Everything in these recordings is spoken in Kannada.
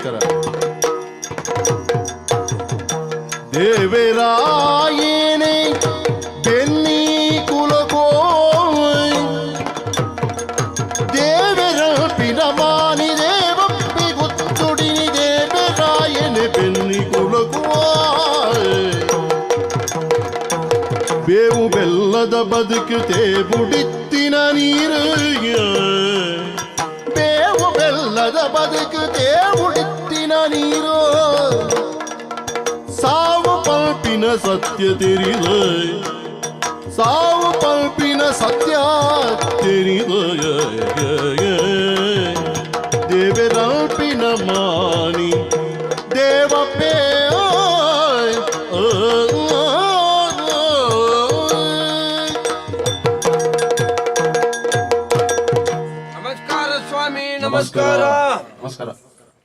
ನಮಸ್ಕಾರ ದೇವರಾಯೇನೆ ಬೆನ್ನಿ ಕುಲಕೋಯ್ ದೇವರ ಪಿನಮಾನಿ ದೇವಪ್ಪಿ ಗುತ್ತುಡಿನಿ ದೇವರಾಯನೆ ಬೆನ್ನಿ ಕುಲಕೋಯ್ ಬೇವು ಬೆಲ್ಲದ ಬದುಕುತ್ತೆ ಬುಡಿತ್ತಿನ ನೀರು ಬೇವು ಬೆಲ್ಲದ ಬದುಕುತ್ತೆ ಬುಡಿತ್ತಿನ ಪಲ್ಪಿನ ಸತ್ಯ ತಿರಿದ ಸಾವು ಪಲ್ಪಿನ ಸತ್ಯ ತಿರಿದ ದೇವರಲ್ಪಿನ ಮಾನಿ ದೇವ. ನಮಸ್ಕಾರ ಸ್ವಾಮಿ ನಮಸ್ಕಾರ. ನಮಸ್ಕಾರ.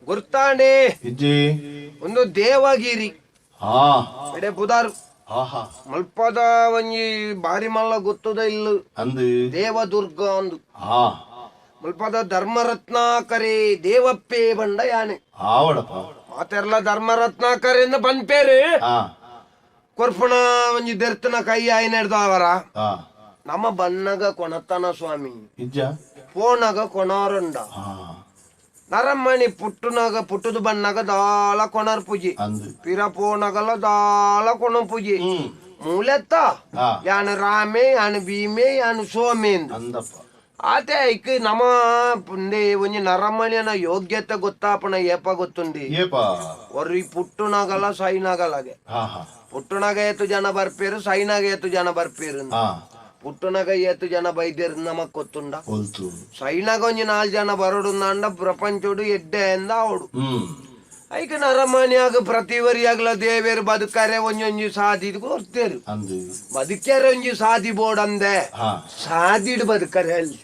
ಗುರ್ತಾಂಡೆ ಒಂದು ದೇವಗಿರಿ. ಎಡೆ ಪುದಾರ್. ಮಲ್ಪದ ಒಂಜಿ ಬಾರಿ ಮಲ್ಲ ಗೊತ್ತದ ಇಲ್ಲ. ಅಂದು. ದೇವದುರ್ಗ ಅಂದು. ಹಾ. ಮಲ್ಪದ ಧರ್ಮರತ್ನಾಕರಿ ದೇವಪ್ಪೆ ಬಂಡ ಯಾನೆ ಮಾತೆರ್ಲ ಧರ್ಮರತ್ನಾಕರೆಯಿಂದ ಬಂದ್ಪೇರು. ಹಾ. ಕೊರ್ಪಣ ಒಂಜಿ ದೆರ್ತನ ಕೈ ಆಯ್ನ ಹಿಡ್ದಾವರ ನಮ್ಮ ಬಣ್ಣಗ ಕೊನತನ ಸ್ವಾಮಿ. ಕೊಣಾರಂಡ. ಹಾ. ನರಮ್ಮಣಿ ಪುಟ್ಟುನಾಗ ಪುಟ್ಟದು ಬಣ್ಣಗ ದಾಲ ಕೊಣರ್ ಪೂಜಿ ಅಂದು ಪಿರಪೋನಗಲ ದಾಲ ಕೊಣ ಪೂಜೆ ಹ್ಮ್ ಮೂಲೆತ್ತ ಹಾ ಯಾನ ರಾಮೆ ಯಾನ ಭೀಮೆ ಯಾನ ಸೋಮೆ ಎಂದು ಅಂದಪ್ಪ ಆತೆ ಐಕ್ ನಮ ಪುಂದೆ ಒಂಜಿ ನರಮಣಿಯನ ಯೋಗ್ಯತೆ ಗೊತ್ತಾಪಣ ಏಪ ಗೊತ್ತುಂಡಿ ಏಪ ಒರ್ರಿ ಪುಟ್ಟುನಾಗಲ ಸೈನಾಗಲಗೆ ಹಾ ಹಾ ಪುಟ್ಟುನಾಗ ಏತು ಜನ ಬರ್ಪೇರು ಸೈನಾಗ ಏತು ಜನ ಬರ್ಪೇರು ಹಾ ఎత్తు జన ಹೊಲ್ತು ಸೈನಾಗ ಒಂಜಿ ನಾಲ್ ಜನ ಬರೋಡುಂದ ಪ್ರಪಂಚೋಡು ಎಡ್ಡೆ ಎಂದ ಅವಡು ಹ್ಮ್ ಐಕ ನರಮಣಿಯಾಗ ಪ್ರತಿ ವರಿಯಾಗ್ಲ ದೇವೇರು ಬದುಕರೆ ಒಂಜೊಂಜಿ ಸಾದಿ ಕೊರ್ತೇರು ಬದುಕ್ಯಾರ ಒಂಜಿ ಸಾದಿ ಬೋರ್ಡ್ ಅಂದೆ ಹಾ ಸಾದಿಡ್ ಬದುಕರೆ ಅಲ್ಲಿ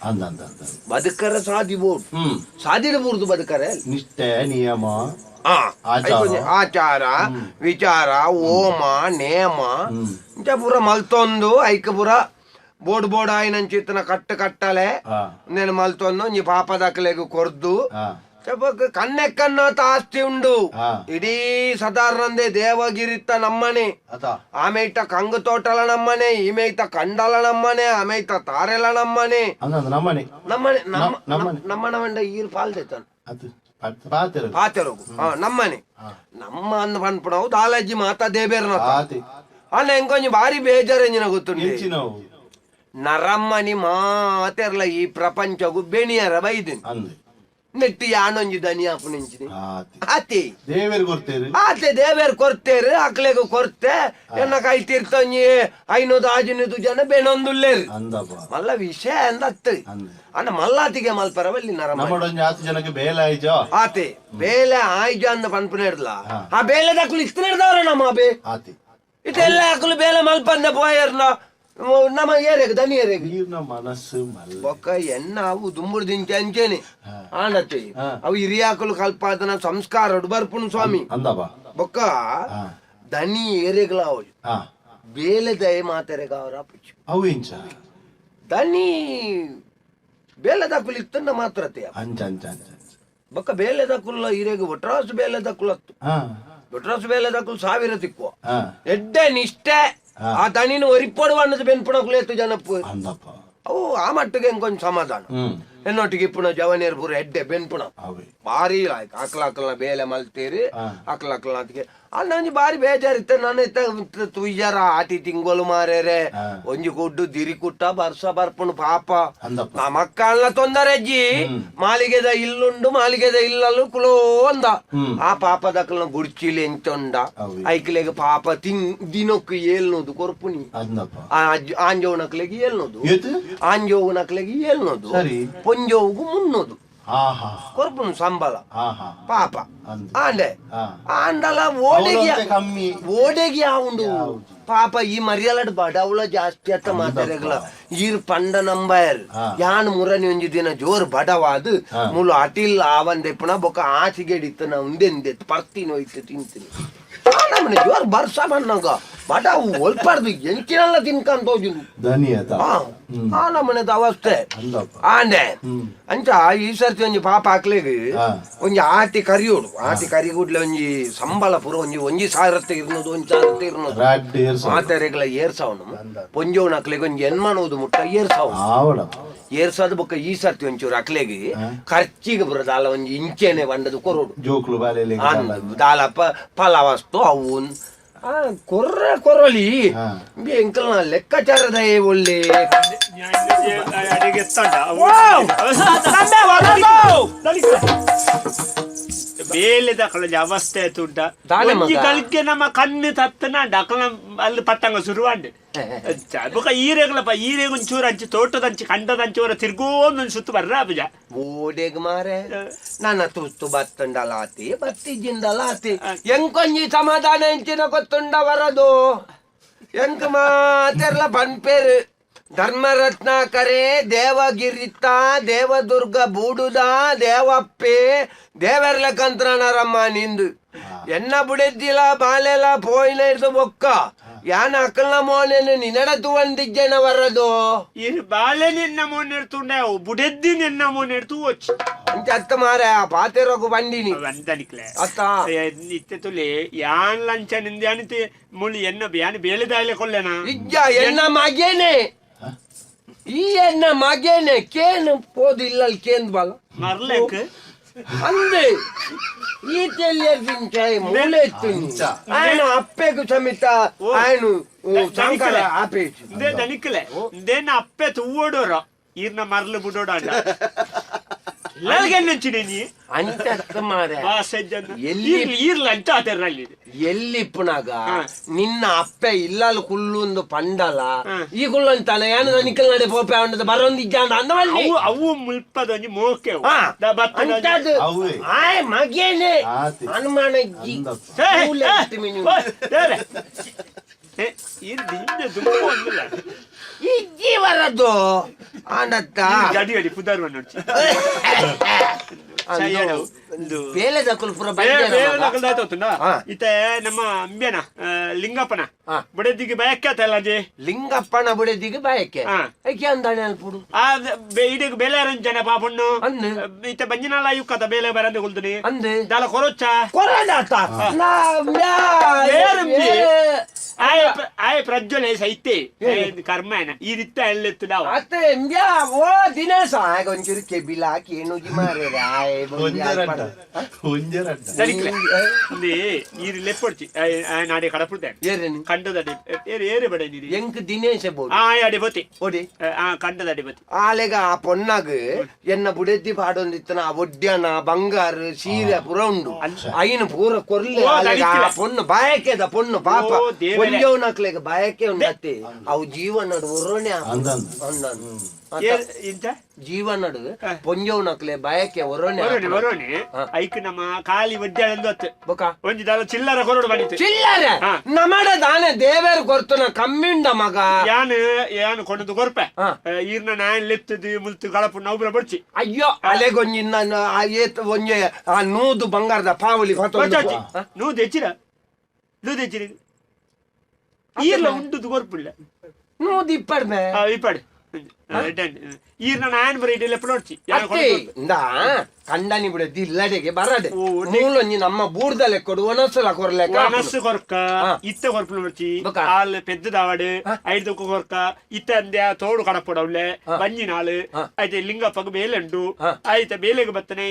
ಬದುಕರ ಸಾದಿ ಬೋರ್ಡ್ ಸಾದಿಡ್ ಬುರ್ದು ಬದುಕರೆ ನಿಷ್ಠೆ ನಿಯಮ ಹಾ ಆಚಾರ. ವಿಚಾರ ಓಮ ನೇಮ ಇಂಚ ಪೂರ ಮಲ್ತೊಂದು ಐಕ ಪೂರ బోడు బోడు ఆయన చిత్తన కట్టు కట్టాలే. నేను మలుతున్నాను నీ పాప దక్కలేకు కొరదు చెప్పకు ఆస్తి ఉండు. ఇడీ సాధారణందే దేవగిరి నమ్మని. ఆమె ఇట కంగు తోటల నమ్మని ఈమె ఇట కండల నమ్మని ఆమె ఇట తారెల నమ్మని. నమ్మని. నమ్మని అంటే ఈ పాలు తెచ్చాను పాತೆರು ನಮ್ಮನೆ ನಮ್ಮ ಅಂದ್ ಬಂದ್ಬಿಡವು ದಾಲಾಜಿ ಮಾತಾ ದೇಬೇರ್ನ ಅಣ್ಣ ಹೆಂಗೊಂಜಿ ಭಾರಿ ಬೇಜಾರು ಎಂಜಿನ ಗೊತ್ತು ನರಮ್ಮನಿ ಮಾತೆರ್ಲ ಈ ಪ್ರಪಂಚಗು ಬೆಣಿಯರ ಬೈದಿನಿ ನೆಟ್ಟಿ ಯಾನೊಂಜಿ ದನಿ ಅಪ್ಪನಿಂಚಿನಿ ಆತಿ. ಆತಿ. ಕೊರ್ತೇರು? ಆತೆ ದೇವೇರ್ ಕೊರ್ತೇರು ಅಕ್ಲೆಗು ಕೊರ್ತೆ. ಎನ್ನ ಕೈ ತೀರ್ತಂಜಿ ಐನೂದು ಆಜಿನದು ಜನ ಬೆಣೊಂದುಲ್ಲೇರು. ಮಲ್ಲ ವಿಷಯ ಅಂದತ್ತು. ಅನ್ನ ಮಲ್ಲಾತಿಗೆ ಮಲ್ಪರವಲ್ಲಿ ನರಮ್ಮ ಆತು ಜನಕ್ಕೆ ಬೇಲ ಆಯ್ಜೋ? ಆತೆ ಬೇಲೆ ಆಯ್ಜ ಅಂದ ಪನ್ಪುನೇಡ್ಲ ಆ ಬೇಲೆ ದಾಖಲು ಇತ್ತು ಹಿಡ್ದವ್ರ ನಮ್ಮ ಬೇ ಆತಿ. ಇದೆಲ್ಲ ಹಾಕಲು ಬೇಲೆ ಮಲ್ಪಂದ ಪೋಯರ್ನ? ನಮ್ಮ ಏರಿಯಾಗ ದನಿ ಏರಿಯಾಗ. ನೀರ್ನ ಮನಸ್ಸು ಮಲ್ಲ ಬೊಕ್ಕ ಎನ್ನ ಅವು ದುಂಬುಡು ದಿಂಚೆ ಅಂಚೇನೆ. ಆನತ್ತೆ. ಅವು ಹಿರಿಯಾಕಲು ಕಲ್ಪಾದನ ಸಂಸ್ಕಾರ ಬರ್ಪುಣ್ ಸ್ವಾಮಿ. ಅಂದವ ಬೊಕ್ಕ ದನಿ ಏರಿಯಾಗಲ ಅವು ಬೇಲೆ ದಯ ಮಾತೆರೆಗ ಅವರ ಪುಚ್ಚು ಅವು ಇಂಚ. ದನಿ ಬೇಲೆ ದಕ್ಕಲು ಇತ್ತನ್ನ ಮಾತ್ರತೆ. ಅಂಚ ಅಂಚ ಅಂಚ. ಬೊಕ್ಕ ಬೇಲೆ ದಕ್ಕುಲ್ಲ ಹಿರಿಯಾಗ ಒಟ್ರಾಸು ಬೇಲೆ ದಕ್ಕುಲತ್ತು ಹಾ. ಒಟ್ರಾಸು ಬೇಲೆ ದಕ್ಕಲು ಸಾವಿರ ತಿಕ್ಕುವ. ಎಡ್ಡೆ ನಿಷ್ಠೆ. ఆ దానిని ఒరిపోడు వాడినది పెంపునకు లేదు జనపు ఓ ఆ మట్టుగా ఇంకొంచెం సమాధానం ಎನ್ನೊಟ್ಟಿಗೆ ಇಪ್ಪುಣ ಜವನೇರ್ ಪೂರ ಎಡ್ಡೆ ಬೆನ್ಪುಣ ಬಾರಿ ಲಾಯ್ಕ್ ಅಕ್ಲ ಆಕಲ್ನ ಬೇಲೆ ಮಲ್ತೀರಿ ಅಕ್ಲ ಅಕ್ಲ ಅದಕ್ಕೆ ಅಲ್ಲಿ ಬಾರಿ ಬೇಜಾರಿತ್ತೆ. ನಾನು ಇತ್ತ ತುಯ್ಯಾರ ಆಟಿ ತಿಂಗಳು ಮಾರೇರೆ. ಒಂಜಿ ಕುಡ್ಡು ದಿರಿ ಕುಟ್ಟ ಬರ್ಸ ಬರ್ಪುಣು ಪಾಪ. ಆ ತೊಂದರೆ ಅಜ್ಜಿ. ಮಾಲಿಗೆದ ಇಲ್ಲುಂಡು ಮಾಲಿಗೆದ ಇಲ್ಲಲು ಕುಲೋ ಅಂದ. ಆ ಆ ಪಾಪದಕ್ಕಲ್ನ ಗುಡ್ಚಿಲಿ ಎಂಚೊಂಡ. ಐಕ್ಲೆಗೆ ಪಾಪ ತಿನ್ ದಿನಕ್ಕೆ ಏಳ್ನೋದು ಕೊರ್ಪುನಿ. ಆಂಜೋನಕ್ಲೆಗೆ ಏಳ್ನೋದು. ಏತು ಆಂಜೋವುನಕ್ಲೆಗೆ ಹಾ ಹಾ. ಕೊರ್ಪುನು ಸಂಬಳ. ಪಾಪ. ಆಂಡೆ. ಆಂಡಲ ಓಡೆಗಿ ಓಡೆಗಿ ಆವುಂಡು ಪಾಪ ಈ ಮರಿಯಲಡ್ ಬಡವಳ ಜಾಸ್ತಿ ಅತ್ತ ಮಾತಾಡಗಲ ಈರ್ ಪಂಡ ನಂಬರ್ ಹಾ. ಯಾನ್ ಮುರನಿ ಒಂಜಿ ದಿನ ಜೋರ್ ಬಡವಾದು. ಮುಲು ಅಟಿಲ್ ಆವಂದೆಪ್ಪುನ ಬೊಕ ಆಚೆಗೆ ಇತ್ತು ನಾ ಉಂದೆಂದೆ. ಪರ್ತೀನಿ ಹೋಯ್ತು ತಿಂತೀನಿ. ನಮ್ಮನೆ ಜೋರ್ ಬರ್ಸ ಬಡ ಒಲ್ಪಾರ್ದು ಎಂಚಿನೆಲ್ಲ ತಿನ್ಕಂತ ಹೋಗಿದ್ದು ಧನಿಯತ ಆ ನಮ್ಮನೆದ ಅವಸ್ಥೆ. ಆಂಡೆ ಹ್ಮ್. ಅಂಚ ಈ ಸರ್ತಿ ಒಂಜಿ ಪಾಪ ಹಾಕ್ಲೆಗ್. ಒಂಜಿ ಆಟಿ ಕರಿಯೋಡು. ಆಟಿ ಕರಿಗುಡ್ಲೆ ಒಂಜಿ ಸಂಬಳ ಪೂರ ಒಂಜಿ ಒಂಜಿ ಸಾವಿರತ್ತೆ ಇರ್ನೋದು ಒಂಜಿ ಸಾವಿರತ್ತೆ ಇರ್ನೋದು. ಪೊಂಜೋಣ ಏರ್ಸವನು ಪೊಂಜೋನ್ ಅಕ್ಲೆಗ್ ಒಂಜಿ ಎನ್ಮನೋದು ಮುಟ್ಟ ಏರ್ಸವನು ಏರ್ಸದ ಬೊಕ್ಕ ಈ ಸರ್ತಿ ಒಂಚೂರು ಅಕ್ಲೆಗ್ ಖರ್ಚಿಗೆ ಬರೋದು ಅಲ್ಲ ಒಂಜಿ ಇಂಚೆನೆ ಬಂಡದು ಕೊರೋಡು ಜೋಕ್ಲು ಬಾಲೆಲೆ ಅಂದು ದಾಲಪ್ಪ ಫಲವಸ್ತು ಅವು ಆ, ಕೊರ್ರೆ ಕೊರಲಿ ಹಾ. ಎಂಕಲ್ ಲೆಕ್ಕಾಚಾರದ ಒಳ್ಳೆ ಅಡಿಗೆ ದಾಖಲಾಜಿ ಅವಸ್ಥೆ ತುಂಡ ದಾನೆ ಮಗ. ಒಂಜಿ ಕಲ್ಕೆ ನಮ್ಮ ಕಣ್ಣು ತತ್ತನ ಡಕಲ ಅಲ್ಲಿ ಪಟ್ಟಂಗ ಶುರುವಾಂಡೆ. ಬೊಕ ಈರೆಗ್ಲಪ್ಪ ಈರೆಗ್ ಒಂಚೂರು ಅಂಚಿ ತೋಟದಂಚಿ ಕಂಡದಂಚೂರ ತಿರ್ಗೋಂದ್ ಸುತ್ತು ಬರ್ರ ಅಬ್ಬಜ ಓಡೆಗ್ ಮಾರೆ ನನ್ನ ತುಸ್ತು ಬತ್ತುಂಡಲಾತಿ ಬತ್ತಿಜಿಂದಲಾತಿ ಎಂಕೊಂಜಿ ಸಮಾಧಾನ ಎಂಚಿನ ಗೊತ್ತುಂಡ ವರದು ಎಂಕ್ ಮಾತೆರ್ಲ ಪನ್ಪೇರು ಧರ್ಮರತ್ನಾಕರೆ ದೇವಗಿರಿತ ದೇವದುರ್ಗ ಬೂಡುದ ದೇವಪ್ಪೆ ದೇವರ್ಲ ಕಂತ್ರಣರಮ್ಮ ನಿಂದು ಎನ್ನ ಬುಡೆದ್ದಿಲ ಬಾಲೆಲ ಪೋಯ್ನ ಇರ್ದು ಬೊಕ್ಕ ಯಾನ ಅಕ್ಕಲ್ನ ಮೋನೆನು ನಿನಡತು ಒಂದಿಜ್ಜನ ವರದು ಇರ್ ಬಾಲೆ ನಿನ್ನ ಮೋನ್ ಎಡ್ತುಂಡೆ ಬುಡೆದ್ದಿ ನಿನ್ನ ಮೋನ್ ಎಡ್ತು ಒಚ್ಚಿ ಅಂಚ ಅತ್ತ ಮಾರೆ ಆ ಪಾತೆರೋಗು ಬಂಡಿನಿ ಅಂದನಿಕ್ಲೆ ಅತ್ತ ನಿತ್ಯ ತುಲೆ ಯಾನ್ ಲಂಚ ನಿಂದ ಯಾನಿತಿ ಮುಳಿ ಎನ್ನ ಯಾನ್ ಬೇಲೆ ದಾಯ್ಲೆ ಕೊಲ್ಲೆನಾ ಇಜ್ಜ ಎನ್ನ ಮಗೇನೆ ಈ ಎನ್ನ ಮಗೇನೆ ಕೇನ್ ಪೋದು ಇಲ್ಲಲ್ಲಿ ಕೇಂದ್ ಬಲ? ಮರ್ಲೆಕ್ ಅಂದ್ರೆ ಈ ತೆಲಿಯರ್ಸಿನ ಕೈ ಮೂಲೆ ಇತ್ತು ಆಯನ ಅಪ್ಪೆಗು ಸಮೇತ ಆಯನು ಸಂಕಲ ಆಪೇಚು ದೇ ದನಿಕಲೆ ದೇನ ಅಪ್ಪೆ ತುವ್ವೋಡೋರ ಈರ್ನ ಮರ್ಲು ಬಿಡೋಡ ಲಾಲ್ಗೆನ್ನುಂಚಿನಿ ಮಾರೆ ಎಲ್ಲಿ ಅಂತ ಎಲ್ಲಿ ಇಪ್ಪನಾಗ? ನಿನ್ನ ಅಪ್ಪೆ ಇಲ್ಲಾಲ್ ಕುಲ್ಲೊಂದು ಪಂಡಲ ಈ ಕುಲ್ಲಂತಾನೆ ಏನು ನಿಕ್ಕಲ್ ನಡೆ ಪೋಪೆ ಅವನದ ಬರೊಂದು ಇದ್ದಾಂಡ ಅಂದವಲ್ಲಿ ಅವು ಅವು ಮುಲ್ಪದೊಂದು ಮೋಕೆ ಆಯ್ ಮಗೇನೆ. ಹನುಮಾನ ಇಜ್ಜಿ ಬರದು? ಅನತ್ತ ಗಡಿ ಗಡಿ ಪುದಾರ್ ಬಂದು ಬೇಲೆ ದಕ್ಕಲು ಪುರ ಬೇಲೆದಾಯ್ತೋತುನ ಇತ್ತೆ ನಮ್ಮ ಅಂಬ್ಯನ ಲಿಂಗಪ್ಪನ. ಬುಡೆದಿಗೆ ಬಯಕ್ಕೆ ಆತಲ್ಲ ಅಜ್ಜಿ? ಲಿಂಗಪ್ಪನ ಬುಡೆದಿಗೆ ಬಯಕ್ಕೆ ಏಕೆ ಅಂದಾಣೆ ಅಲ್ಪುಡು ಆ ಇದಕ್ಕೆ ಬೇಲೆ ಅರಂಜನ ಪಾಪಣ್ಣು. ಇತ್ತೆ ಬಂಜಿನಲ್ಲ ಯುಕ್ಕದ ಬೇಲೆ ಬರಂದು ಕೊಲ್ತೀನಿ ಅಂದೆ. ದಾಲ ಕೊರೊಚ್ಚ. ಕೊರದಾತ ನಾ ಆಯ ಪ್ರ- ಆಯ ಪ್ರಜ್ವಲೆ ಸೈತೆ ಕರ್ಮನ ಈ ರೀತಿ ಎಳ್ಳೆತ್ತು ನಾವು. ಅತ್ತೆ ಮ್ಯಾ ಓ ದಿನೇಶ ಆಗ ಒಂಚೂರು ಕೆಬಿಲ ಹಾಕಿ ಏನು ಮಾರೆ ಆಯ್ ಇಲ್ಲಿ ಈ ಲೆಪ್ಪೊಡ್ಚಿ ನಾಡಿ ಕಡಪುಡ್ತೇನೆ ಏರೇನು ಕಂಡದಡಿ ಏರು ಏರು ಬಡ ನೀರಿ ಎಂಕ್ ದಿನೇಶ ಬೋಡು ಆ ಅಡಿ ಬತ್ತಿ ಓಡಿ ಆ ಕಂಡದಡಿ ಬತ್ತಿ ಆಲೆಗ ಆ ಪೊನ್ನಾಗ ಎನ್ನ ಬುಡೆದ್ದಿ ಪಾಡೊಂದಿತ್ತನ ಆ ಒಡ್ಯಾನ ಬಂಗಾರ ಸೀರೆ ಪುರ ಉಂಡು ಅಯ್ಯನ ಪೂರ ಕೊರ್ಲೆ ಆ. ಪೊಣ್ಣು ಬಾಯಕೆದ ಪೊಣ್ಣು ಪಾಪ. ಓ, ದೇವರೇ. ಉಂಡತ್ತಿ ಅವು ಜೀವನಡು ಒರೋಣೆ ಅಂದಂದು. ಜೀವ ನಡುವೆ ಪೊಂಜವ್ ನಕ್ಲೆ ಬಯಕೆ ಪೊಂಜವನಕ್ಲೆ ಬಾಯಕೆ ಒರೋಣೆ ಹಾ. ಐಕ್ ನಮ್ಮ ಕಾಲಿ ಒಡ್ಡಾಳೆಂದು ಅತ್ತೆ. ಬೊಕ? ಒಂಜಿ ದಾಲ ಚಿಲ್ಲರ ಕೊರಡು ಬಂದಿತ್ತು. ಚಿಲ್ಲರ? ನಮಡ ದಾನೆ ದೇವೇರ್ ಕೊರ್ತನ ಕಮ್ಮಿಂಡ ಮಗ. ಯಾನು ಏನು ಕೊಂಡದು ಕೊರ್ಪೆ. ಈರ್ನ ನಾಯನ್ ಲೆತ್ತದು ಮುಲ್ತು ಗಳಪು ನೌಬ್ರ ಬಡ್ಚಿ ಅಯ್ಯೋ ಅಲೆಗೊಂಜಿ ನಾನು ಆ ಏತ್ ಒಂಜೆ ಆ ನೂದು ಬಂಗಾರದ ಪಾವಲಿ ನೂದು ಹೆಚ್ಚಿರ? ನೂದು ನೂ ஈர்ல உண்டு துவர்ப்பு இல்ல நூ திப்பாடுமே இப்பாடு ಈರ್ನ ನಾನ್ ಬರೀಡಿ ಲೆಪ್ಪನೋಡ್ಚಿ ಇಂದ ಕಂಡನಿ ಬಿಡದಿ ಇಲ್ಲಡೆಗೆ ಬರದೆ. ನಮ್ಮ ಬೂರ್ದಲೆ ಕೊಡು ಒನಸುಲ ಕೊರ್ಲೆಕ ಒನಸು ಕೊರ್ಕ ಇತ್ತ ಕೊರ್ಪು ನೋಡ್ಚಿ ಆಲ್ ಪೆದ್ದ ದಾವಡು ಐದು ಕೊರ್ಕ ಇತ್ತ ಅಂದ್ಯ ತೋಡು ಕಡಪಡವ್ಲೆ ಬಂಜಿ ನಾಳು. ಆಯ್ತು ಲಿಂಗಪ್ಪಗ ಬೇಲೆ ಉಂಡು ಆಯ್ತು ಬೇಲೆಗೆ ಬತ್ತನೆ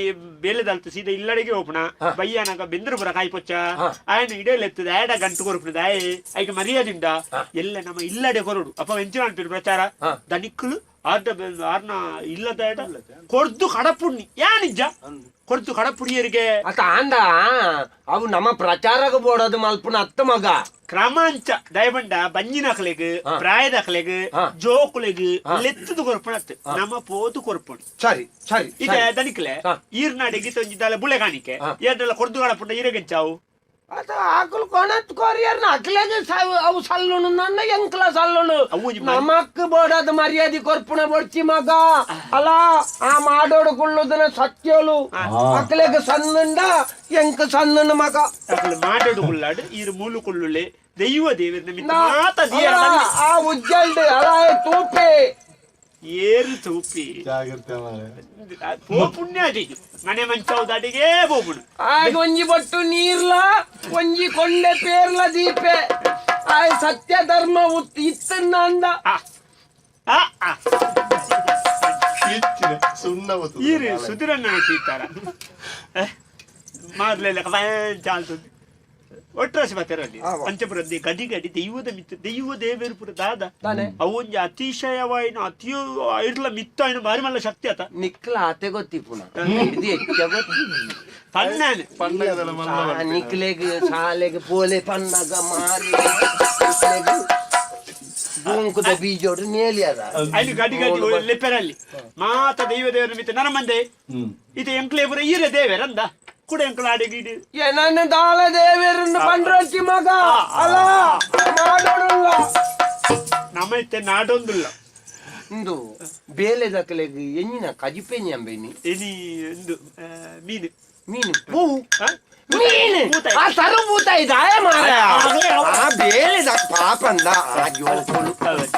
ಬೇಲೆ ದಲ್ತು ಸೀದಾ ಇಲ್ಲಡೆಗೆ ಹೋಪಣ ಬಯ್ಯನಗ ಬೆಂದ್ರಪುರ ಕಾಯಿ ಪೊಚ್ಚ. ಆಯ್ನ ಇಡಲೆತ್ತದ ಆಡ ಗಂಟು ಕೊರ್ಪುಡು ದಾಯಿ ಆಯ್ಕೆ ಮರ್ಯಾದಿಂದ. ಎಲ್ಲ ನಮ್ಮ ಇಲ್ಲಡೆ ಕೊರಡು. ಅಪ್ಪ ವೆಂಚು ಮಾಡ್ತೀರಿ ಪ್ರಚಾರ. ದನಿಕ್ಕಳು ಆತ ಆರ್ನ ಇಲ್ಲದ ಕೊಡ್ದು ಕಡಪುಣ್ಣಿ ಯಾ ನಿಜ ಕೊಡ್ದು ಕಡಪುಣ್ಯರಿಗೆ ಆತ ಆಂದ ಅವು ನಮ್ಮ ಪ್ರಚಾರಕ್ಕೆ ಬೋಡೋದು ಮಲ್ಪುನ ಅತ್ತ ಮಗ ಕ್ರಮಾಂಚ ದಯಬಂಡ ಬಂಜಿನ ಕಲೆಗ್ ಪ್ರಾಯದ ಕಲೆಗ್ ಜೋಕುಲೆಗ್ ಲೆತ್ತದು ಕೊರ್ಪಣತ್ ನಮ್ಮ ಪೋದು ಕೊರ್ಪಣಿ ಸರಿ ಸರಿ ಇದ ದನಿಕ್ಲೆ ಈರ್ನಾಡಿಗೆ ತಂಜಿದ್ದಾಳೆ ಬುಳೆ ಕಾಣಿಕೆ ಎರಡೆಲ್ಲ ಕೊಡ್ದು ಕಡಪುಣ್ಣ ಇರಗೆಂಚಾವು ಅದು ಆಕಲು ಕೊಣತ್ ಕೊರಿಯರ್ ಅಕ್ಲಾಗೆ ಅವು ಸಲ್ಲುಣು ನನ್ನ ಎಂಕ್ಲ ಸಲ್ಲುಣು ನಮಕ್ ಬೋಡದ ಮರ್ಯಾದೆ ಕೊರ್ಪುಣ ಬೊಡ್ಚಿ ಮಗ ಅಲ್ಲ ಆ ಮಾಡೋಡು ಕುಳ್ಳುದನ ಸತ್ಯೋಲು ಅಕ್ಲೆಗೆ ಸಣ್ಣಂಡ ಎಂಕ ಸಣ್ಣನ ಮಗ ಮಾಡೋಡು ಕುಳ್ಳಾಡು ಈ ಮೂಲು ಕುಳ್ಳುಳೆ ದೈವ ದೇವರ ಮಾತ ಆ ಉಜ್ಜಲ್ಡು ಅಲ್ಲ ತೂಪೆ ಏರು ತೂಪಿ? ಜಾಗ್ರತೆ ಮಾರೆ ಪೋ ಪುಣ್ಯಾಟಿಗೆ ಮನೆ ಮಂಚೌದ ಅಡಿಗೆ ಬೋಪುಡು ಆಗ ಒಂಜಿ ಬೊಟ್ಟು ನೀರ್ಲ ಒಂಜಿ ಕೊಂಡೆ ಪೇರ್ಲ ದೀಪೆ. ಆ ಸತ್ಯ ಧರ್ಮ ಉತ್- ಇತ್ತನ್ನ ಅಂದ. ಆ ಆ ಆ. ಕಿಚ್ಚಿನ ಸುಣ್ಣ ಈರು ಸುಧಿರನ್ನ ತೀತಾರ ಮಾಡ್ಲಿಲ್ಲ ಚಾಲ್ತದ್ದು ಒಟ್ರಾಸಿ ಮಾತಾರಲ್ಲಿ. ಪಂಚಪುರದ್ದೆ ಗಡಿ ಗಡಿ ದೈವದ ಮಿತ್ತ ದೈವ ದೇವೇರ್ಪುರ ದಾದ. ತಾನೆ ಅವೊಂಜಿ ಅತಿಶಯವಾಯಿನ ಅತಿಯು ಇರ್ಲ ಮಿತ್ತ ಆಯ್ನ ಬಾರಿ ಮಲ್ಲ ಶಕ್ತಿ ಆತ ನಿಕ್ಲ ಆತೆ ಗೊತ್ತಿ ಪುನಃ. ಪಣ್ಣಾನೆ ನಿಕ್ಲೆಗ್ ಶಾಲೆಗೆ ಪೋಲೆ ಪನ್ನಗ ಮಾರಿ ಬೂಂಕುದ ಬೀಜೋಡು ನೇಲಿ ಅದ. ಅಲ್ಲಿ ಗಡಿ ಗಡಿ ಲೆಪ್ಪರಲ್ಲಿ ಮಾತ ದೈವ ದೇವರ ಮಿತ್ತ ನರಮಂದೆ. ಮಂದೆ ಇದು ಎಂಕ್ಲೇಪುರ ಈರ ದೇವರಂದ. ಎಂಕ್ಲ ಆಡಿಗಿಡಿ ನನ್ನ ದಾಳ ದೇವರನ್ನು ಪಂಡ್ರೊಚ್ಚಿ ಮಗ ಅಲ್ಲ ಮಾಡೋಣಲ್ಲ ನಮ್ಮ ಇತ್ತೆ ನಾಡೊಂದುಲ್ಲ ಇಂದು ಬೇಲೆ ದಕ್ಕಲೆಗ್ ಎಂಜಿನ ಕಜಿಪೇನಿ ಅಂಬೇನಿ ಒಂದು ಆ, ಮೀನು ಮೀನು. ಆ ಸರು ಭೂತ ಇದಾಯ ಮಾರ ಆ, ಬೇಲೆ ಪಾಪಂದ ಆ ಹೌದು.